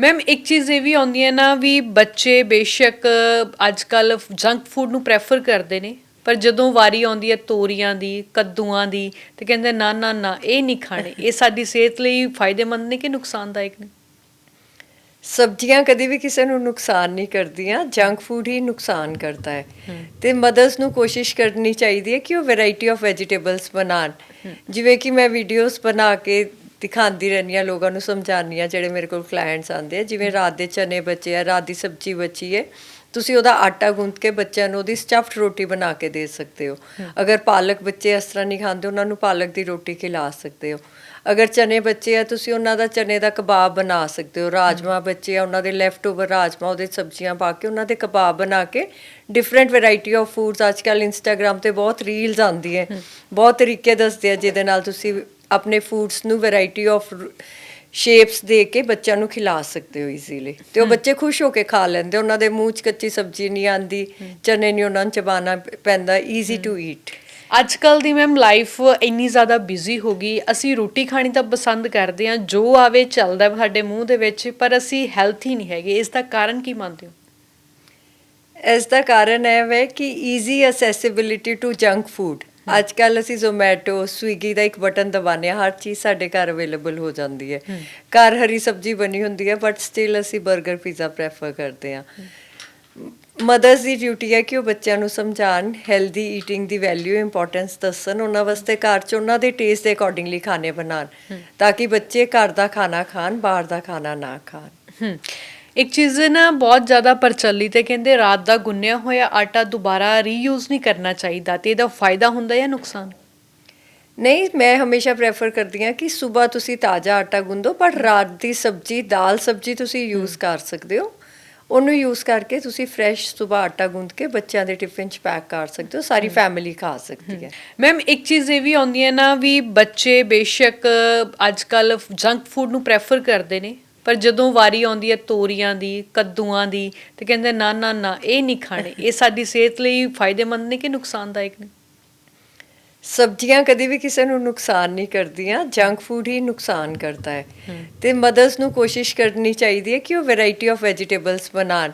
Ma'am ਇੱਕ ਚੀਜ਼ ਇਹ ਵੀ ਆਉਂਦੀ ਹੈ ਨਾ ਵੀ ਬੱਚੇ ਬੇਸ਼ੱਕ ਅੱਜ ਕੱਲ ਜੰਕ ਫੂਡ ਨੂੰ ਪ੍ਰੈਫਰ ਕਰਦੇ ਨੇ ਪਰ ਜਦੋਂ ਵਾਰੀ ਆਉਂਦੀ ਹੈ ਤੋਰੀਆਂ ਦੀ ਕੱਦੂਆਂ ਦੀ ਤੇ ਕਹਿੰਦੇ ਨਾ ਨਾ ਨਾ ਇਹ ਨਹੀਂ ਖਾਣੇ ਇਹ ਸਾਡੀ ਸਿਹਤ ਲਈ ਫਾਇਦੇਮੰਦ ਨੇ ਕਿ ਨੁਕਸਾਨਦਾਇਕ ਨੇ? ਸਬਜ਼ੀਆਂ ਕਦੀ ਵੀ ਕਿਸੇ ਨੂੰ ਨੁਕਸਾਨ ਨਹੀਂ ਕਰਦੀਆਂ ਜੰਕ ਫੂਡ ਹੀ ਨੁਕਸਾਨ ਕਰਦਾ ਹੈ। ਤੇ ਮਦਰਸ ਨੂੰ ਕੋਸ਼ਿਸ਼ ਕਰਨੀ ਚਾਹੀਦੀ ਹੈ ਕਿ ਉਹ ਵੈਰਾਈਟੀ ਆਫ ਵੈਜੀਟੇਬਲਸ ਬਣਾਉਣ। ਜਿਵੇਂ ਕਿ ਮੈਂ ਵੀਡੀਓਜ਼ ਬਣਾ ਕੇ ਦਿਖਾਉਂਦੀ ਰਹਿੰਦੀ ਹਾਂ ਲੋਕਾਂ ਨੂੰ ਸਮਝਾਉਂਦੀ ਹਾਂ ਜਿਹੜੇ ਮੇਰੇ ਕੋਲ ਕਲਾਇੰਟਸ ਆਉਂਦੇ ਆ ਜਿਵੇਂ ਰਾਤ ਦੇ ਚਨੇ ਬਚੇ ਆ ਰਾਤ ਦੀ ਸਬਜ਼ੀ ਬਚੀ ਹੈ ਤੁਸੀਂ ਉਹਦਾ ਆਟਾ ਗੁੰਦ ਕੇ ਬੱਚਿਆਂ ਨੂੰ ਉਹਦੀ ਸਟਫਡ ਰੋਟੀ ਬਣਾ ਕੇ ਦੇ ਸਕਦੇ ਹੋ। ਅਗਰ ਪਾਲਕ ਬੱਚੇ ਇਸ ਤਰ੍ਹਾਂ ਨਹੀਂ ਖਾਂਦੇ ਉਹਨਾਂ ਨੂੰ ਪਾਲਕ ਦੀ ਰੋਟੀ ਖਿਲਾ ਸਕਦੇ ਹੋ। ਅਗਰ ਚਨੇ ਬੱਚੇ ਆ ਤੁਸੀਂ ਉਹਨਾਂ ਦਾ ਚਨੇ ਦਾ ਕਬਾਬ ਬਣਾ ਸਕਦੇ ਹੋ। ਰਾਜਮਾ ਬੱਚੇ ਆ ਉਹਨਾਂ ਦੇ ਲੈਫਟ ਓਵਰ ਰਾਜਮਾ ਉਹਦੇ ਸਬਜ਼ੀਆਂ ਪਾ ਕੇ ਉਹਨਾਂ ਦੇ ਕਬਾਬ ਬਣਾ ਕੇ ਡਿਫਰੈਂਟ ਵੈਰਾਈਟੀ ਆਫ ਫੂਡਸ ਅੱਜਕੱਲ ਇੰਸਟਾਗ੍ਰam ਤੇ ਬਹੁਤ ਰੀਲਸ ਆਉਂਦੀ ਹੈ। ਬਹੁਤ ਤਰੀਕੇ ਦੱਸਦੇ ਆ ਜਿਹਦੇ ਨਾਲ ਤੁਸੀਂ ਆਪਣੇ ਫੂਡਸ ਨੂੰ ਵੈਰਾਈਟੀ ਆਫ ਸ਼ੇਪਸ ਦੇ ਕੇ ਬੱਚਿਆਂ ਨੂੰ ਖਿਲਾ ਸਕਦੇ ਹੋ ਈਜ਼ੀਲੀ ਤੇ ਉਹ ਬੱਚੇ ਖੁਸ਼ ਹੋ ਕੇ ਖਾ ਲੈਂਦੇ ਉਹਨਾਂ ਦੇ ਮੂੰਹ 'ਚ ਕੱਚੀ ਸਬਜ਼ੀ ਨਹੀਂ ਆਂਦੀ ਚਨੇ ਨਹੀਂ ਉਹਨਾਂ ਨੂੰ ਚਬਾਣਾ ਪੈਂਦਾ ਈਜ਼ੀ ਟੂ ਈਟ ਅੱਜ ਕੱਲ ਦੀ ਮੈਮ ਲਾਈਫ ਇੰਨੀ ਜ਼ਿਆਦਾ ਬਿਜ਼ੀ ਹੋ ਗਈ ਅਸੀਂ ਰੋਟੀ ਖਾਣੀ ਤਾਂ ਪਸੰਦ ਕਰਦੇ ਹਾਂ ਜੋ ਆਵੇ ਚੱਲਦਾ ਸਾਡੇ ਮੂੰਹ ਦੇ ਵਿੱਚ ਪਰ ਅਸੀਂ ਹੈਲਥੀ ਨਹੀਂ ਹੈਗੇ ਇਸ ਦਾ ਕਾਰਨ ਕੀ ਮੰਨਦੇ ਹੋ? ਇਸ ਦਾ ਕਾਰਨ ਹੈ ਵੇ ਕਿ easy accessibility to junk food ਅੱਜ ਕੱਲ ਅਸੀਂ ਜ਼ੋਮੈਟੋ ਸਵੀਗੀ ਦਾ ਇੱਕ ਬਟਨ ਦਬਾਉਂਦੇ ਹਾਂ ਹਰ ਚੀਜ਼ ਸਾਡੇ ਘਰ ਅਵੇਲੇਬਲ ਹੋ ਜਾਂਦੀ ਹੈ। ਘਰ ਹਰੀ ਸਬਜ਼ੀ ਬਣੀ ਹੁੰਦੀ ਹੈ ਬਟ ਸਟਿਲ ਅਸੀਂ 버ਗਰ ਪੀਜ਼ਾ ਪ੍ਰੈਫਰ ਕਰਦੇ ਹਾਂ। ਮਦਰਸ ਦੀ ਡਿਊਟੀ ਹੈ ਕਿ ਉਹ ਬੱਚਿਆਂ ਨੂੰ ਸਮਝਾਣ ਹੈਲਦੀ ਈਟਿੰਗ ਦੀ ਵੈਲਿਊ ਇੰਪੋਰਟੈਂਸ ਦੱਸਣ ਉਹਨਾਂ ਵਾਸਤੇ ਘਰ 'ਚ ਉਹਨਾਂ ਦੇ ਟੇਸਟ ਦੇ ਅਕੋਰਡਿੰਗਲੀ ਖਾਣੇ ਬਣਾਉਣ ਤਾਂ ਕਿ ਬੱਚੇ ਘਰ ਦਾ ਖਾਣਾ ਖਾਣ ਬਾਹਰ ਦਾ ਖਾਣਾ ਨਾ ਖਾਣ। ਇੱਕ ਚੀਜ਼ ਨਾ ਬਹੁਤ ਜ਼ਿਆਦਾ ਪ੍ਰਚਲਿਤ ਹੈ ਕਹਿੰਦੇ ਰਾਤ ਦਾ ਗੁੰਨਿਆ ਹੋਇਆ ਆਟਾ ਦੁਬਾਰਾ ਰੀਯੂਜ਼ ਨਹੀਂ ਕਰਨਾ ਚਾਹੀਦਾ ਤੇ ਇਹਦਾ ਫਾਇਦਾ ਹੁੰਦਾ ਜਾਂ ਨੁਕਸਾਨ? ਨਹੀਂ ਮੈਂ ਹਮੇਸ਼ਾ ਪ੍ਰੈਫਰ ਕਰਦੀ ਹਾਂ ਕਿ ਸਵੇਰ ਤੁਸੀਂ ਤਾਜ਼ਾ ਆਟਾ ਗੁੰਦੋ ਪਰ ਰਾਤ ਦੀ ਸਬਜ਼ੀ ਦਾਲ ਸਬਜ਼ੀ ਤੁਸੀਂ ਯੂਜ਼ ਕਰ ਸਕਦੇ ਹੋ। ਉਹਨੂੰ ਯੂਜ਼ ਕਰਕੇ ਤੁਸੀਂ ਫਰੈਸ਼ ਸਵੇਰ ਆਟਾ ਗੁੰਦ ਕੇ ਬੱਚਿਆਂ ਦੇ ਟਿਫਿਨ 'ਚ ਪੈਕ ਕਰ ਸਕਦੇ ਹੋ ਸਾਰੀ ਫੈਮਿਲੀ ਖਾ ਸਕਦੀ ਹੈ। ਮੈਮ ਇੱਕ ਚੀਜ਼ ਇਹ ਵੀ ਆਉਂਦੀ ਹੈ ਨਾ ਵੀ ਬੱਚੇ ਬੇਸ਼ੱਕ ਅੱਜ ਕੱਲ ਜੰਕ ਫੂਡ ਨੂੰ ਪ੍ਰੈਫਰ ਕਰਦੇ ਨੇ। ਪਰ ਜਦੋਂ ਵਾਰੀ ਆਉਂਦੀ ਹੈ ਤੋਰੀਆਂ ਦੀ ਕੱਦੂਆਂ ਦੀ ਤੇ ਕਹਿੰਦੇ ਨਾ ਨਾ ਨਾ ਇਹ ਨਹੀਂ ਖਾਣੇ। ਇਹ ਸਾਡੀ ਸਿਹਤ ਲਈ ਫਾਇਦੇਮੰਦ ਨੇ ਕਿ ਨੁਕਸਾਨਦਾਇਕ ਨੇ? ਸਬਜ਼ੀਆਂ ਕਦੀ ਵੀ ਕਿਸੇ ਨੂੰ ਨੁਕਸਾਨ ਨਹੀਂ ਕਰਦੀਆਂ ਜੰਕ ਫੂਡ ਹੀ ਨੁਕਸਾਨ ਕਰਦਾ ਹੈ। ਤੇ ਮਦਰਸ ਨੂੰ ਕੋਸ਼ਿਸ਼ ਕਰਨੀ ਚਾਹੀਦੀ ਹੈ ਕਿ ਉਹ ਵੈਰਾਈਟੀ ਆਫ ਵੈਜੀਟੇਬਲਸ ਬਣਾਉਣ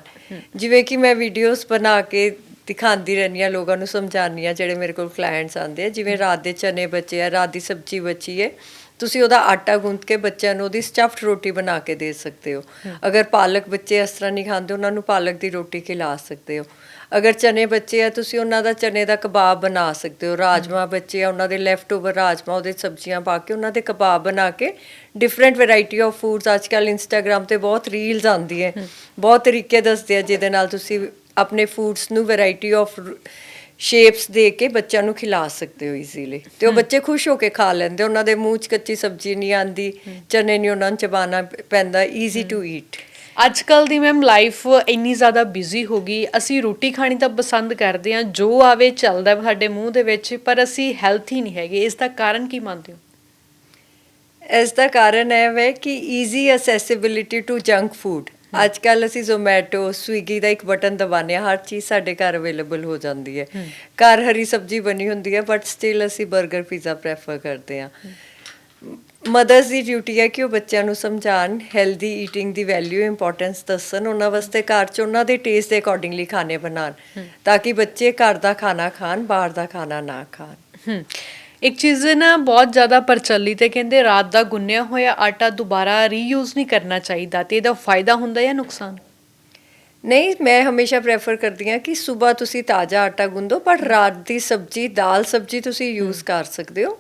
ਜਿਵੇਂ ਕਿ ਮੈਂ ਵੀਡੀਓਜ਼ ਬਣਾ ਕੇ ਦਿਖਾਉਂਦੀ ਰਹਿੰਦੀ ਹਾਂ ਲੋਕਾਂ ਨੂੰ ਸਮਝਾਉਂਦੀ ਹਾਂ ਜਿਹੜੇ ਮੇਰੇ ਕੋਲ ਕਲਾਇੰਟਸ ਆਉਂਦੇ ਆ ਜਿਵੇਂ ਰਾਤ ਦੇ ਚਨੇ ਬਚੇ ਆ ਰਾਤ ਦੀ ਸਬਜ਼ੀ ਬਚੀ ਹੈ। ਤੁਸੀਂ ਉਹਦਾ ਆਟਾ ਗੁੰਦ ਕੇ ਬੱਚਿਆਂ ਨੂੰ ਉਹਦੀ ਸਟਫਡ ਰੋਟੀ ਬਣਾ ਕੇ ਦੇ ਸਕਦੇ ਹੋ। ਅਗਰ ਪਾਲਕ ਬੱਚੇ ਇਸ ਤਰ੍ਹਾਂ ਨਹੀਂ ਖਾਂਦੇ ਉਹਨਾਂ ਨੂੰ ਪਾਲਕ ਦੀ ਰੋਟੀ ਖਿਲਾ ਸਕਦੇ ਹੋ। ਅਗਰ ਚਨੇ ਬੱਚੇ ਆ ਤੁਸੀਂ ਉਹਨਾਂ ਦਾ ਚਨੇ ਦਾ ਕਬਾਬ ਬਣਾ ਸਕਦੇ ਹੋ। ਰਾਜਮਾ ਬੱਚੇ ਆ ਉਹਨਾਂ ਦੇ ਲੈਫਟ ਓਵਰ ਰਾਜਮਾ ਉਹਦੇ ਸਬਜ਼ੀਆਂ ਪਾ ਕੇ ਉਹਨਾਂ ਦੇ ਕਬਾਬ ਬਣਾ ਕੇ ਡਿਫਰੈਂਟ ਵੈਰਾਈਟੀ ਆਫ ਫੂਡਸ ਅੱਜਕੱਲ ਇੰਸਟਾਗ੍ਰam ਤੇ ਬਹੁਤ ਰੀਲਸ ਆਉਂਦੀ ਹੈ। ਬਹੁਤ ਤਰੀਕੇ ਦੱਸਦੇ ਆ ਜਿਹਦੇ ਨਾਲ ਤੁਸੀਂ ਆਪਣੇ ਫੂਡਸ ਨੂੰ ਵੈਰਾਈਟੀ ਆਫ ਸ਼ੇਪਸ ਦੇ ਕੇ ਬੱਚਿਆਂ ਨੂੰ ਖਿਲਾ ਸਕਦੇ ਹੋ ਈਜ਼ੀਲੀ ਤੇ ਉਹ ਬੱਚੇ ਖੁਸ਼ ਹੋ ਕੇ ਖਾ ਲੈਂਦੇ ਉਹਨਾਂ ਦੇ ਮੂੰਹ 'ਚ ਕੱਚੀ ਸਬਜ਼ੀ ਨਹੀਂ ਆਂਦੀ ਚਨੇ ਨਹੀਂ ਉਹਨਾਂ ਨੂੰ ਚਬਾਣਾ ਪੈਂਦਾ ਈਜ਼ੀ ਟੂ ਈਟ ਅੱਜ ਕੱਲ ਦੀ ਮੈਮ ਲਾਈਫ ਇੰਨੀ ਜ਼ਿਆਦਾ ਬਿਜ਼ੀ ਹੋ ਗਈ ਅਸੀਂ ਰੋਟੀ ਖਾਣੀ ਤਾਂ ਪਸੰਦ ਕਰਦੇ ਹਾਂ ਜੋ ਆਵੇ ਚੱਲਦਾ ਸਾਡੇ ਮੂੰਹ ਦੇ ਵਿੱਚ ਪਰ ਅਸੀਂ ਹੈਲਥੀ ਨਹੀਂ ਹੈਗੇ ਇਸ ਦਾ ਕਾਰਨ ਕੀ ਮੰਨਦੇ ਹੋ? ਇਸ ਦਾ ਕਾਰਨ ਹੈ ਵੇ ਕਿ easy accessibility to junk food ਅੱਜ ਕੱਲ ਅਸੀਂ ਜ਼ੋਮੈਟੋ ਸਵੀਗੀ ਦਾ ਇੱਕ ਬਟਨ ਦਬਾਉਂਦੇ ਹਾਂ ਹਰ ਚੀਜ਼ ਸਾਡੇ ਘਰ ਅਵੇਲੇਬਲ ਹੋ ਜਾਂਦੀ ਹੈ। ਘਰ ਹਰੀ ਸਬਜ਼ੀ ਬਣੀ ਹੁੰਦੀ ਹੈ ਬਟ ਸਟਿਲ ਅਸੀਂ 버ਗਰ ਪੀਜ਼ਾ ਪ੍ਰੈਫਰ ਕਰਦੇ ਹਾਂ। ਮਦਰਸ ਦੀ ਡਿਊਟੀ ਹੈ ਕਿ ਉਹ ਬੱਚਿਆਂ ਨੂੰ ਸਮਝਾਣ ਹੈਲਦੀ ਈਟਿੰਗ ਦੀ ਵੈਲਿਊ ਇੰਪੋਰਟੈਂਸ ਦੱਸਣ ਉਹਨਾਂ ਵਾਸਤੇ ਘਰ 'ਚ ਉਹਨਾਂ ਦੇ ਟੇਸਟ ਦੇ ਅਕੋਰਡਿੰਗਲੀ ਖਾਣੇ ਬਣਾਉਣ। ਤਾਂ ਕਿ ਬੱਚੇ ਘਰ ਦਾ ਖਾਣਾ ਖਾਣ ਬਾਹਰ ਦਾ ਖਾਣਾ ਨਾ ਖਾਣ। ਇੱਕ ਚੀਜ਼ ਨਾ ਬਹੁਤ ਜ਼ਿਆਦਾ ਪ੍ਰਚਲਿਤ ਹੈ ਕਹਿੰਦੇ ਰਾਤ ਦਾ ਗੁੰਨਿਆ ਹੋਇਆ ਆਟਾ ਦੁਬਾਰਾ ਰੀਯੂਜ਼ ਨਹੀਂ ਕਰਨਾ ਚਾਹੀਦਾ ਤੇ ਇਹਦਾ ਫਾਇਦਾ ਹੁੰਦਾ ਜਾਂ ਨੁਕਸਾਨ? ਨਹੀਂ ਮੈਂ ਹਮੇਸ਼ਾ ਪ੍ਰੈਫਰ ਕਰਦੀ ਹਾਂ ਕਿ ਸਵੇਰ ਤੁਸੀਂ ਤਾਜ਼ਾ ਆਟਾ ਗੁੰਦੋ ਪਰ ਰਾਤ ਦੀ ਸਬਜ਼ੀ ਦਾਲ ਸਬਜ਼ੀ ਤੁਸੀਂ ਯੂਜ਼ ਕਰ ਸਕਦੇ ਹੋ।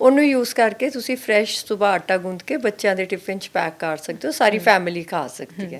ਉਹਨੂੰ ਯੂਜ਼ ਕਰਕੇ ਤੁਸੀਂ ਫਰੈਸ਼ ਸਵੇਰ ਆਟਾ ਗੁੰਦ ਕੇ ਬੱਚਿਆਂ ਦੇ ਟਿਫਿਨ 'ਚ ਪੈਕ ਕਰ ਸਕਦੇ ਹੋ ਸਾਰੀ ਫੈਮਿਲੀ ਖਾ ਸਕਦੀ ਹੈ।